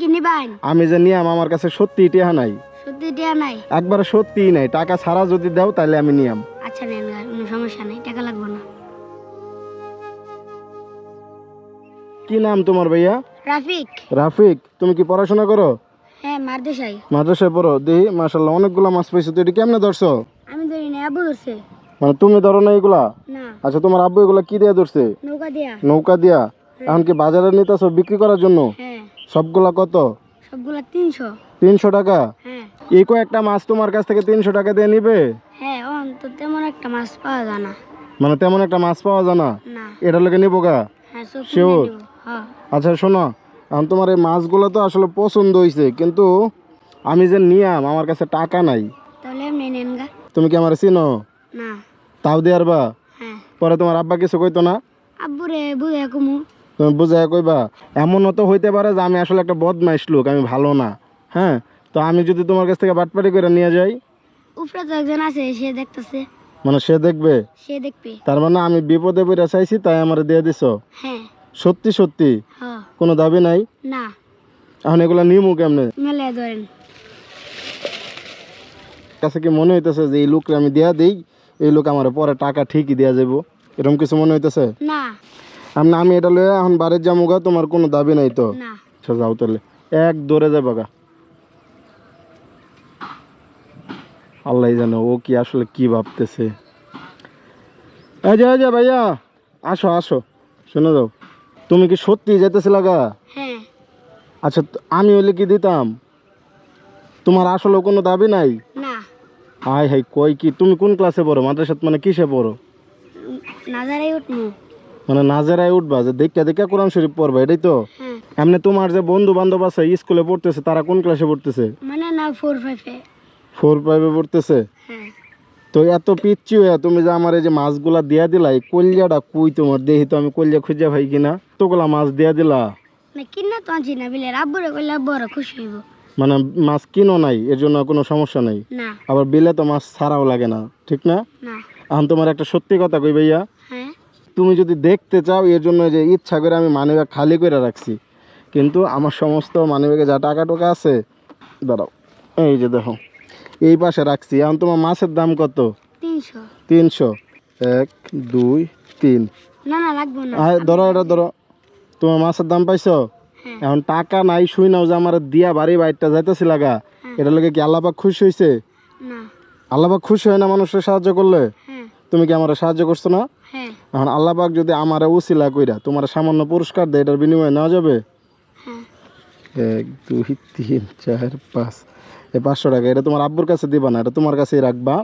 কি নিবেন? আমি যে নিয়াম আমার কাছে সত্যি টেহা নাই। সত্যি টিয়া নাই? একবার সত্যিই নাই। টাকা ছাড়া যদি দাও তাহলে আমি নিয়াম। আচ্ছা নেন কোনো সমস্যা নেই টাকা লাগবে না। কি নাম তোমার ভাইয়া? রাফিক। রাফিক তুমি কি পড়াশোনা করো? হ্যাঁ মাদ্রাসায়। পড়ো? দেখি মাসাল্লাহ অনেকগুলো মাছ পাইছো। তো এটা কেমনে ধরছো? আমি ধরি না আবু ধরছে। মানে তুমি ধরো না এগুলা? না। আচ্ছা তোমার আব্বু এগুলা কি দিয়ে ধরছে? নৌকা দিয়া। নৌকা দিয়া? এখন কি বাজারে নিতেছো বিক্রি করার জন্য? হ্যাঁ। সবগুলা কত? সবগুলা তিনশো। তিনশো টাকা? হ্যাঁ। এই কয়েকটা মাছ তোমার কাছ থেকে তিনশো টাকা দিয়ে নিবে? হ্যাঁ অন তো তেমন একটা মাছ পাওয়া যায় না। মানে তেমন একটা মাছ পাওয়া যায় না? এটা লোকে নিবো গা? হ্যাঁ। হ্যাঁ। আচ্ছা শোনো আমি তোমার এই মাছগুলো তো আসলে পছন্দ হয়েছে কিন্তু আমি যে নিয়াম আমার কাছে টাকা নাই। তুমি কি আমার চিনো? না। তাও দেয়ার বা হ্যাঁ। পরে তোমার আব্বা কিছু কইতো না? আব্বুরে বুঝে কুমু। তুমি বুঝাই কইবা এমনও তো হইতে পারে যে আমি আসলে একটা বদমাইশ লোক আমি ভালো না। হ্যাঁ? তো আমি যদি তোমার কাছ থেকে বাটপাটি করে নিয়ে যাই। উপরে তো একজন আছে সে দেখতেছে। মানে সে দেখবে? সে দেখবে। তার মানে আমি বিপদে পড়ে চাইছি তাই আমার দিয়ে দিছো? হ্যাঁ। সত্যি সত্যি? হ্যাঁ কোনো দাবি নাই? না। এখন এগুলো নিমু কেমনে? মেলে ধরেন। কাছে কি মনে হইতেছে যে এই লোককে আমি দেয়া দিই? এই লোক আমার পরে টাকা ঠিকই দেয়া যাব এরকম কিছু মনে হইতেছে? না। আমি আমি এটা লয়ে এখন বাড়ির যামুগা তোমার কোনো দাবি নাই তো? না। আচ্ছা যাও তাহলে। এক দৌড়ে যাবে গা আল্লাহ জানো ও কি আসলে কি ভাবতেছে। এই যে এই যে ভাইয়া আসো আসো। শুনে যাও। তুমি কি সত্যি যেতেছিল গা? হ্যাঁ। আচ্ছা আমি হইলে কি দিতাম? তোমার আসলে কোনো দাবি নাই? না। হাই হাই কই কি? তুমি কোন ক্লাসে পড়ো? মাদ্রাসাত মানে কিসে পড়ো? নাজারাই উঠমু। মানে নাজেরায় উঠবা যে দেখা দেখা কোরআন শরীফ পড়বা এটাই তো। হ্যাঁ। এমনি তোমার যে বন্ধু বান্ধব আছে স্কুলে পড়তেছে তারা কোন ক্লাসে পড়তেছে? মানে না ফোর ফাইভে ফোর ফাইভে পড়তেছে? হ্যাঁ। তো এত পিচ্ছি হয়ে তুমি যে আমার এই যে মাছগুলা দিয়া দিলা এই কলিয়াটা কুই তোমার? দেখি তো আমি কলিয়া খুঁজে ভাই কিনা। তোগুলা মাছ দিয়া দিলা। না কিনা তো আনছি না বিলে আব্বুরে কইলে আব্বুরা খুশি হইব। মানে মাছ কিনো নাই এর জন্য কোনো সমস্যা নাই? আবার বিলে তো মাছ ছাড়াও লাগে না ঠিক না? না। এখন তোমার একটা সত্যি কথা কই ভাইয়া? হ্যাঁ। তুমি যদি দেখতে চাও এর জন্য যে ইচ্ছা করে আমি মানিব্যাগ খালি করে রাখছি। কিন্তু আমার সমস্ত মানিব্যাগে যা টাকা টোকা আছে দাঁড়াও এই যে দেখো এই পাশে রাখছি। এখন তোমার মাছের দাম কত? তিনশো। তিনশো। এক দুই তিন। না না লাগবো না। ধরো এটা ধরো। তোমার মাছের দাম পাইছো? হ্যাঁ। এখন টাকা নাই শুই নাও যে আমার দিয়া বাড়ি বাইরটা যাইতেছি লাগা। হ্যাঁ। এটা লোকে কি আল্লাপাক খুশি হয়েছে আল্লাপাক খুশি হয় না মানুষের সাহায্য করলে? হ্যাঁ। তুমি কি আমার সাহায্য করছ না? হ্যাঁ। এখন আল্লাপাক যদি আমার উসিলা কইরা তোমার সামান্য পুরস্কার দেয় এটার বিনিময়ে নেওয়া যাবে? হ্যাঁ। এক দুই তিন চার পাঁচ। এই পাঁচশো টাকা এটা তোমার আব্বুর কাছে দিবা না এটা তোমার কাছেই রাখবা।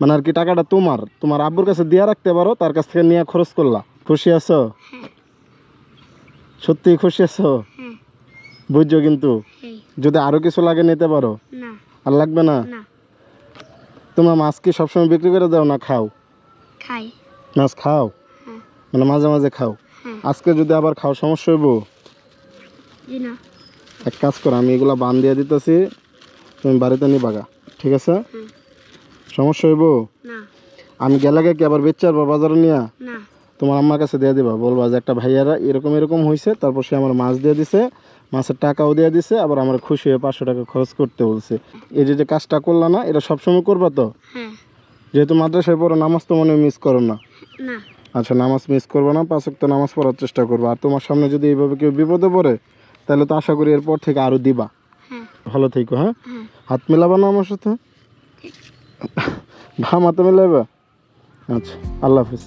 মানে আর কি টাকাটা তোমার তোমার আব্বুর কাছে দিয়া রাখতে পারো তার কাছ থেকে নিয়ে খরচ করলা। খুশি আছো? হ্যাঁ। সত্যি খুশি আছো? বুঝছ কিন্তু? যদি আরও কিছু লাগে নিতে পারো। না। আর লাগবে না? না। তোমার মাছ কি সবসময় বিক্রি করে দাও না খাও? খাই। মাছ খাও? হ্যাঁ। মানে মাঝে মাঝে খাও? হ্যাঁ। আজকে যদি আবার খাও সমস্যা হইব? এক কাজ করো আমি এগুলা বান দিয়ে দিতেছি তুমি বাড়িতে নিবাগা ঠিক আছে? সমস্যা হইব? আমি গেলে কি আবার বেচে আসব বাজারে নিয়ে? তোমার আম্মার কাছে দিয়ে দিবা বলবা যে একটা ভাইয়ারা এরকম এরকম হয়েছে তারপর সে আমার মাছ দিয়ে দিছে মাছের টাকাও দিয়ে দিছে আবার আমার খুশি হয়ে পাঁচশো টাকা খরচ করতে বলছে। এই যে যে কাজটা করলা না এটা সবসময় করবা তো? হ্যাঁ। যেহেতু মাদ্রাসায় পড়ো নামাজ তো মনে মিস করো না। আচ্ছা নামাজ মিস করব না পাঁচ তো নামাজ পড়ার চেষ্টা করব। আর তোমার সামনে যদি এইভাবে কেউ বিপদে পড়ে তাহলে তো আশা করি এরপর থেকে আরও দিবা। হ্যাঁ। ভালো থেকো হ্যাঁ? হ্যাঁ। হাত মেলাবা না আমার সাথে? ভা হাতে মেলাবা আচ্ছা আল্লাহ হাফিজ।